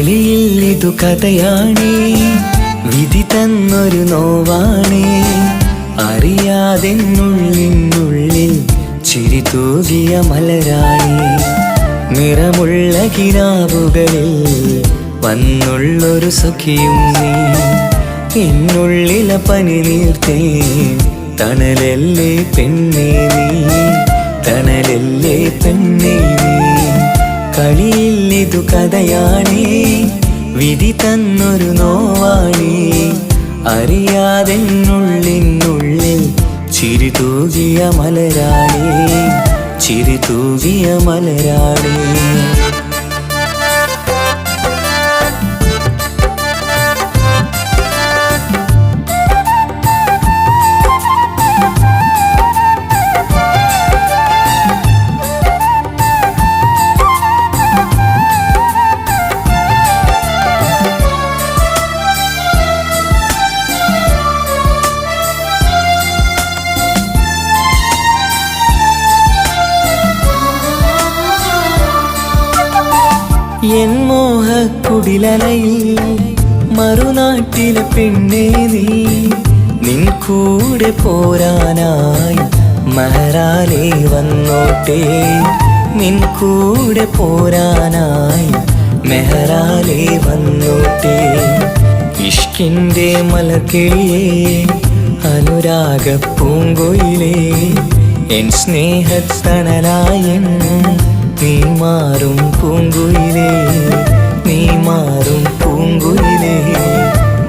കളിയിൽ ഇതു കഥയാണേ. വിധി തന്നൊരു നോവാണേ. അറിയാതെന്നുള്ളിനുള്ളിൽ ചിരി തൂകിയ മലരാണി. നിറമുള്ള കിനാവുകളിൽ വന്നുള്ളൊരു സഖിയും നീ. എന്നുള്ളില പനി നീർത്തേ. തണലല്ലേ പെണ്ണേ നീ. തണലല്ലേ പെണ്ണേ കളിയിൽ ഇതു കഥയാണേ. വിധി തന്നൊരു നോവാണേ. അറിയാതെന്നുള്ളിനുള്ളിൽ ചിരി തൂകിയ മലരാണേ. ചിരി തൂകിയ മലരാണേ. എൻ മോഹക്കുടിലലയിൽ മറുനാട്ടിലെ പെണ്ണേ നീ. നിൻ കൂടെ പോരാനായി മഹരാലെ വന്നോട്ടെ. നിൻ കൂടെ പോരാനായി മെഹറാലെ വന്നോട്ടെ. ഇഷ്കിന്റെ മലക്കിളിയേ അനുരാഗ പൂങ്കൊയിലേ. എൻ സ്നേഹത്തണലായൻ നീ മാറും പൂങ്കുയിലേ നീ മാറും പൂങ്കുയിലേ.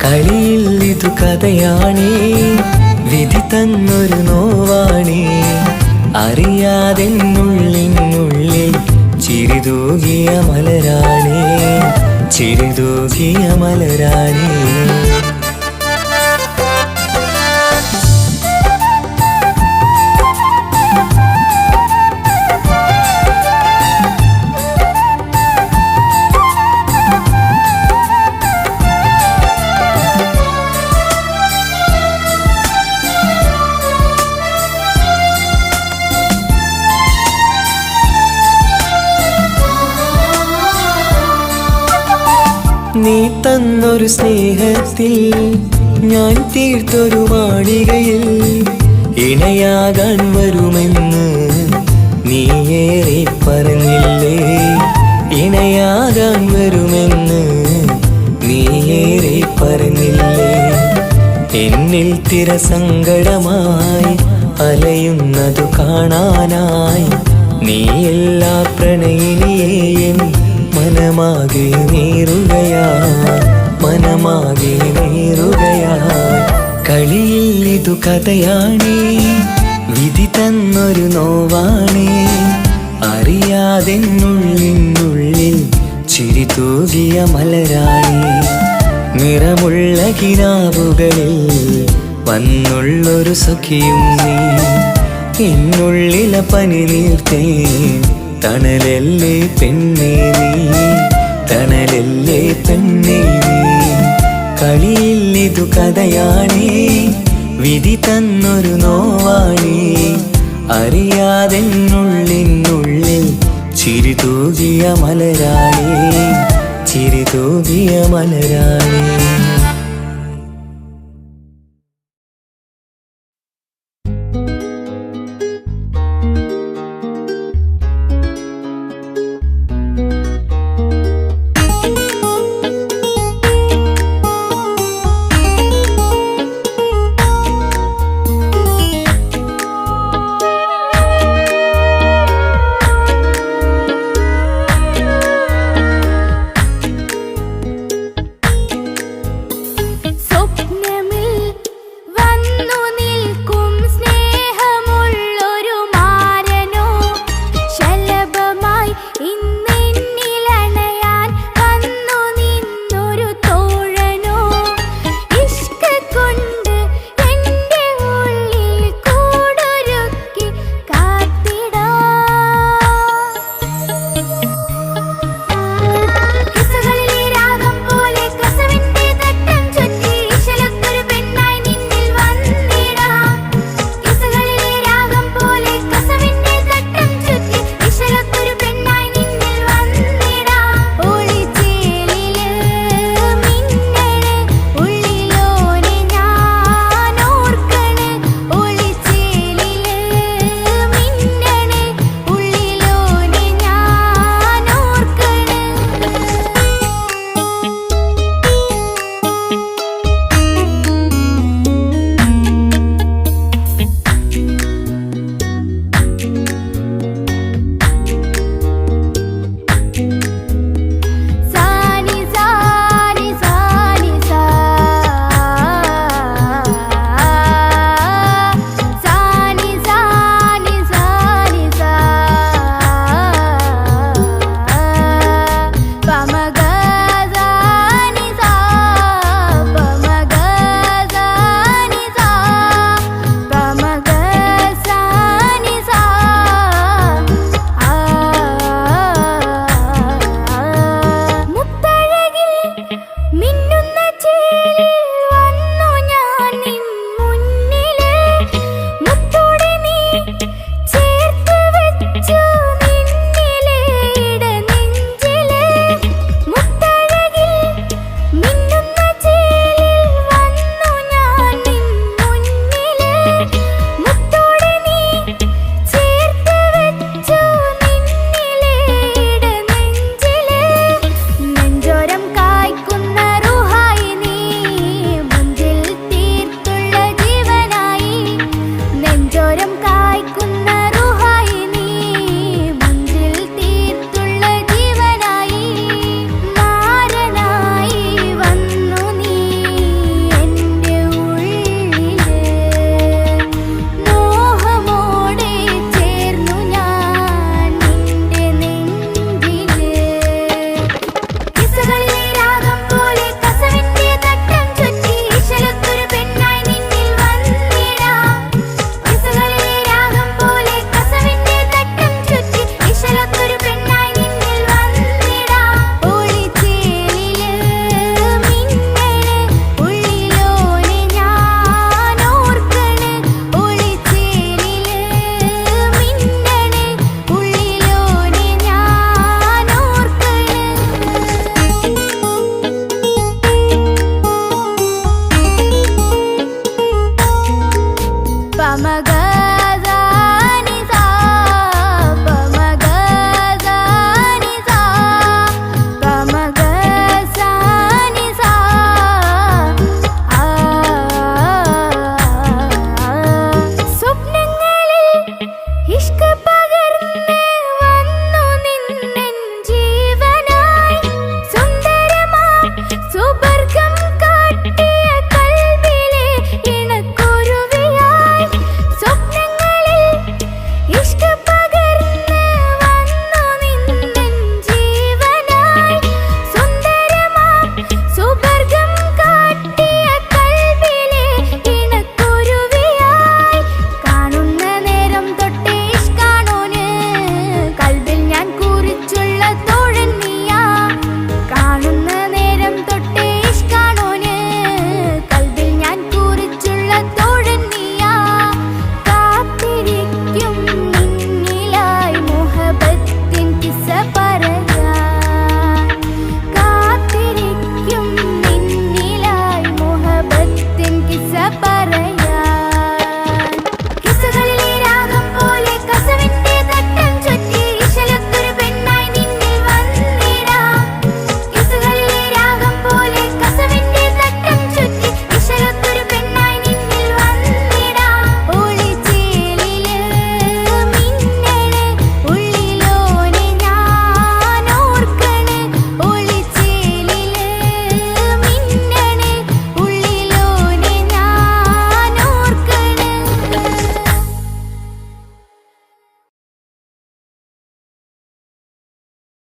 കളിയിൽ ഇതു കഥയാണേ വിധി തന്നൊരു നോവാണേ. അറിയാതെന്നുള്ളിനുള്ളിൽ ചിരിതൂകിയ മലരാണേ ചിരിതൂകിയ മലരാണേ. നീ തന്നൊരു സ്നേഹത്തിൽ ഞാൻ തീർത്തൊരു മാളികയിൽ ഇണയാകാൻ വരുമെന്ന് നീ ഏറെ പറഞ്ഞില്ലേ? ഇണയാകാൻ വരുമെന്ന് നീ ഏറെ പറഞ്ഞില്ലേ? എന്നിൽ തിരസങ്കടമായി അലയുന്നത് കാണാനായി നീ എല്ലാ പ്രണയിനിയേയും മനമാകെ നീറുകയാ മനമാകെ നീറുകയാ കളിയിൽ ഇതു കഥയാണേ വിധി തന്നൊരു നോവാണേ. അറിയാതെന്നുള്ളിനുള്ളിൽ ചിരി തൂകിയ മലരാണി. നിറമുള്ള കിനാവുകളിൽ വന്നുള്ളൊരു സഖിയും നീ. എന്നുള്ളിലെ പനി നീർത്തേ തണലല്ലേ പെണ്ണേ നീ? തണലല്ലേ പെണ്ണേ നീ? കളിയിൽ കഥയാണേ. വിധി തന്നൊരു നോവാണേ. അറിയാതെന്നുള്ളിനുള്ളിൽ ചിരി തൂകിയ മലരാണേ. ചിരി തൂകിയ മലരാണേ.